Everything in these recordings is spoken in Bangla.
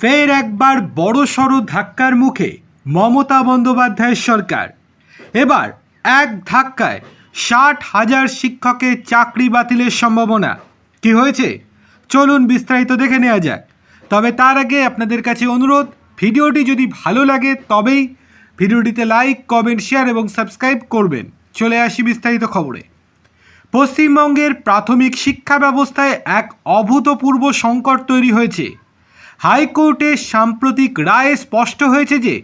ফের একবার বড়সড় ধাক্কার মুখে মমতা বন্দ্যোপাধ্যায়ের সরকার। এবার এক ধাক্কায় ষাট হাজার শিক্ষকের চাকরি বাতিলের সম্ভাবনা। কি হয়েছে? চলুন বিস্তারিত দেখে নেওয়া যাক। তবে তার আগে আপনাদের কাছে অনুরোধ, ভিডিওটি যদি ভালো লাগে তবেই ভিডিওটিতে লাইক, কমেন্ট, শেয়ার এবং সাবস্ক্রাইব করবেন। চলে আসি বিস্তারিত খবরে। পশ্চিমবঙ্গের প্রাথমিক শিক্ষা ব্যবস্থায় এক অভূতপূর্ব সংকট তৈরি হয়েছে। হাইকোর্টের সাম্প্রতিক রায়ে স্পষ্ট হয়েছে যে,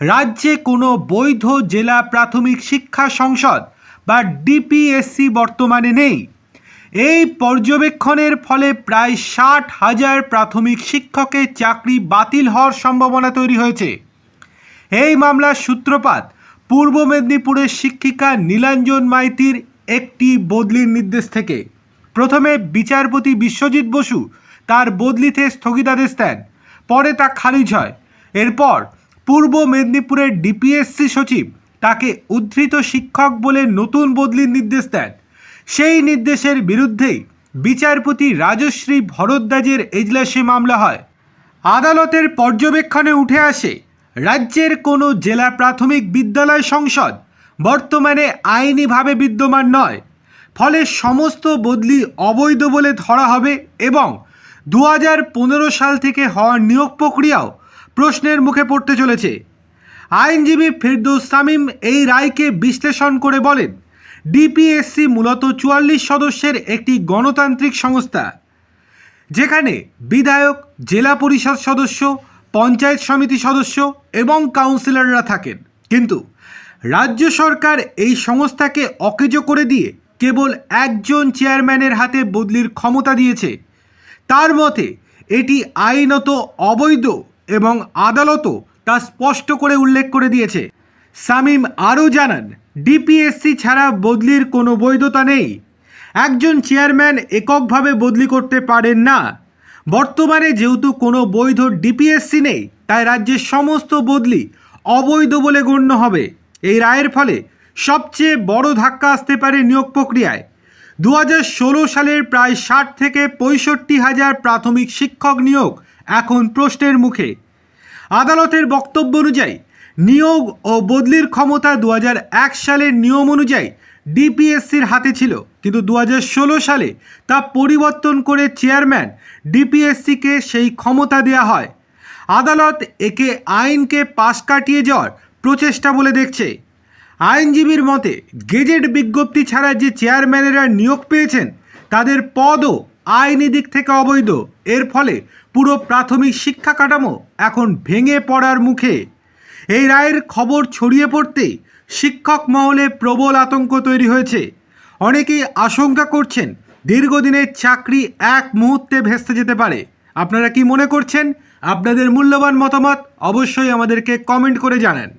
রাজ্যে কোনো বৈধ জেলা প্রাথমিক শিক্ষা সংসদ বা ডিপিএসসি বর্তমানে নেই। এই পর্যবেক্ষণের ফলে প্রায় ষাট হাজার প্রাথমিক শিক্ষকের চাকরি বাতিল হওয়ার সম্ভাবনা তৈরি হয়েছে। এই মামলার সূত্রপাত পূর্ব মেদিনীপুরের শিক্ষিকা নীলাঞ্জন মাইতির একটি বদলির নির্দেশ থেকে। প্রথমে বিচারপতি বিশ্বজিৎ বসু তার বদলিতে স্থগিতাদেশ দেন। পরে তা খারিজ হয়। এরপর পূর্ব মেদিনীপুরের ডিপিএসসি সচিব তাকে উদ্ধৃত শিক্ষক বলে নতুন বদলির নির্দেশ দেন। সেই নির্দেশের বিরুদ্ধেই বিচারপতি রাজশ্রী ভরদ্বাজের এজলাসে মামলা হয়। আদালতের পর্যবেক্ষণে উঠে আসে, রাজ্যের কোনো জেলা প্রাথমিক বিদ্যালয় সংসদ বর্তমানে আইনিভাবে বিদ্যমান নয়। ফলে সমস্ত বদলি অবৈধ বলে ধরা হবে এবং দু হাজার পনেরো সাল থেকে হওয়া নিয়োগ প্রক্রিয়াও প্রশ্নের মুখে পড়তে চলেছে। আইনজীবী ফেরদৌস সামিম এই রায়কে বিশ্লেষণ করে বলেন, ডিপিএসসি মূলত চুয়াল্লিশ সদস্যের একটি গণতান্ত্রিক সংস্থা, যেখানে বিধায়ক, জেলা পরিষদ সদস্য, পঞ্চায়েত সমিতি সদস্য এবং কাউন্সিলররা থাকেন। কিন্তু রাজ্য সরকার এই সংস্থাকে অকেজো করে দিয়ে কেবল একজন চেয়ারম্যানের হাতে বদলির ক্ষমতা দিয়েছে। তার মতে, এটি আইনত অবৈধ এবং আদালতও তা স্পষ্ট করে উল্লেখ করে দিয়েছে। সামিম আরও জানান, ডিপিএসসি ছাড়া বদলির কোনো বৈধতা নেই। একজন চেয়ারম্যান এককভাবে বদলি করতে পারেন না। বর্তমানে যেহেতু কোনো বৈধ ডিপিএসসি নেই, তাই রাজ্যের সমস্ত বদলি অবৈধ বলে গণ্য হবে। এই রায়ের ফলে সবচেয়ে বড় ধাক্কা আসতে পারে নিয়োগ প্রক্রিয়ায়। দু হাজার ষোলো সালের প্রায় ষাট থেকে পঁয়ষট্টি হাজার প্রাথমিক শিক্ষক নিয়োগ এখন প্রশ্নের মুখে। আদালতের বক্তব্য অনুযায়ী, নিয়োগ ও বদলির ক্ষমতা দু হাজার এক সালের নিয়ম অনুযায়ী ডিপিএসসির হাতে ছিল, কিন্তু দু হাজার ষোলো সালে তা পরিবর্তন করে চেয়ারম্যান ডিপিএসসিকে সেই ক্ষমতা দেওয়া হয়। আদালত একে আইনকে পাশ কাটিয়ে যাওয়ার প্রচেষ্টা বলে দেখছে। আইনজীবীর মতে, গেজেট বিজ্ঞপ্তি ছাড়া যে চেয়ারম্যানেরা নিয়োগ পেয়েছেন, তাদের পদও আইনি দিক থেকে অবৈধ। এর ফলে পুরো প্রাথমিক শিক্ষা কাঠামো এখন ভেঙে পড়ার মুখে। এই রায়ের খবর ছড়িয়ে পড়তেই শিক্ষক মহলে প্রবল আতঙ্ক তৈরি হয়েছে। অনেকেই আশঙ্কা করছেন, দীর্ঘদিনের চাকরি এক মুহূর্তে ভেস্তে যেতে পারে। আপনারা কি মনে করছেন? আপনাদের মূল্যবান মতামত অবশ্যই আমাদেরকে কমেন্ট করে জানান।